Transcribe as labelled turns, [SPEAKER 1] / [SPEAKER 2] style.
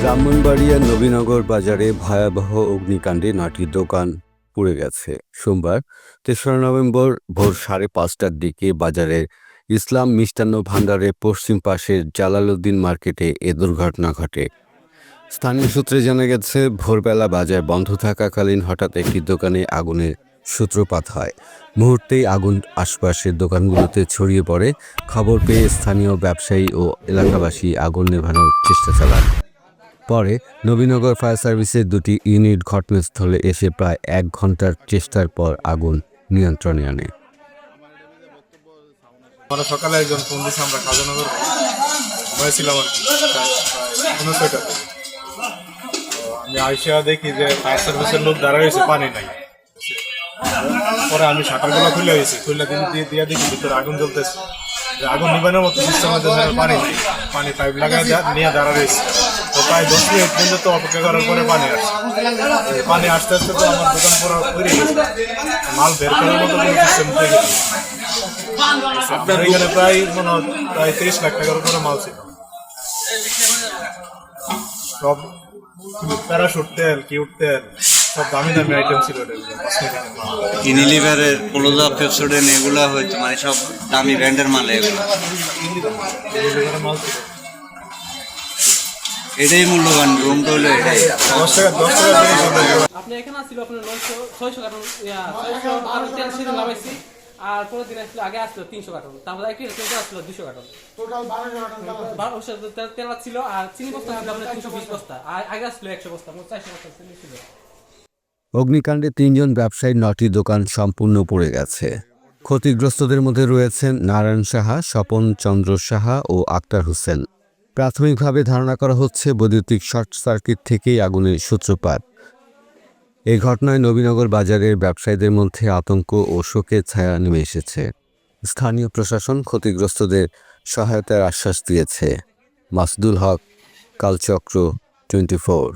[SPEAKER 1] ব্রাহ্মণবাড়িয়া নবীনগর বাজারে ভয়াবহ অগ্নিকাণ্ডে নটি দোকান পুড়ে গেছে। সোমবার, তেসরা নভেম্বর ভোর সাড়ে পাঁচটার দিকে বাজারের ইসলাম মিষ্টান্ন ভাণ্ডারের পশ্চিম পাশের জালালউদ্দিন মার্কেটে এ দুর্ঘটনা ঘটে। স্থানীয় সূত্রে জানা গেছে, ভোরবেলা বাজার বন্ধ থাকাকালীন হঠাৎ একটি দোকানে আগুনের সূত্রপাত হয়। মুহূর্তেই আগুন আশপাশের দোকানগুলোতে ছড়িয়ে পড়ে। খবর পেয়ে স্থানীয় ব্যবসায়ী ও এলাকাবাসী আগুন নেভানোর চেষ্টা চালান। পরে নবীনগর ফায়ার সার্ভিসের দুটি ইউনিট ঘটনাস্থলে এসে প্রায় এক ঘণ্টার চেষ্টার পর আগুন নিয়ন্ত্রণে আনে।
[SPEAKER 2] আমরা সকালে একজন ফোন দিয়েছে আমরা কাজনগর হয়েছিলাম আর কি। আমি আইসা দেখি যে ফায়ার সার্ভিসের লোক দাঁড়া রয়েছে পানি নাই। পরে আমি শাটারগুলো খুলে হয়েছি খুলে দিন দিয়ে দিয়ে দেখি ভিতরে আগুন জ্বলতেছে। আগুন নিবানোর মতো সিস্টেম পানি পানি পাইপ লাগায় দা- নিয়ে দাঁড়া রয়েছে। প্রায় দশ মিনিট পর্যন্ত অপেক্ষা করার পরে পানি আসছে পানি আসতে আসতে তো আমার দোকান পুরো গেছে। মাল বের করার মতো কোনো সিস্টেম থেকে আপনার এখানে প্রায় মনে প্রায় তিরিশ লাখ টাকার উপরে মাল ছিল। সব প্যারাশুট তেল কিউট তেল সব দামি দামি আইটেম ছিল।
[SPEAKER 3] ইউনিলিভারের ক্লোজা পেপসোডেন এগুলা হয়তো মানে সব দামি ব্র্যান্ডের মাল এগুলো।
[SPEAKER 2] মাল ছিল।
[SPEAKER 3] এটাই মূল্যবান রুমটা হলো এটাই।
[SPEAKER 2] দশ টাকা দশ টাকা থেকে সব এগুলো।
[SPEAKER 4] আপনি এখানে আসছিল আপনার নয়শো ছয়শো কার্টন ছয়শো কার্টন সেদিন লাগাইছি আর পরের দিন আসছিল আগে আসছিল তিনশো কার্টন তারপরে একটি তেল আসছিল দুশো কার্টন। তেল- ছিল আর চিনি বস্তা আপনার তিনশো বিশ বস্তা আর আগে আসছিল একশো বস্তা মোট চারশো বস্তা ছিল।
[SPEAKER 1] অগ্নিকাণ্ডে তিনজন ব্যবসায়ীর নটি দোকান সম্পূর্ণ পড়ে গেছে। ক্ষতিগ্রস্তদের মধ্যে রয়েছেন নারায়ণ সাহা স্বপন চন্দ্র সাহা ও আক্তার হোসেন। প্রাথমিকভাবে ধারণা করা হচ্ছে বৈদ্যুতিক শর্ট সার্কিট থেকেই আগুনের সূত্রপাত। এই ঘটনায় নবীনগর বাজারের ব্যবসায়ীদের মধ্যে আতঙ্ক ও শোকের ছায়া নেমে এসেছে। স্থানীয় প্রশাসন ক্ষতিগ্রস্তদের সহায়তার আশ্বাস দিয়েছে। Masudul Haque, Kalchakra twenty four.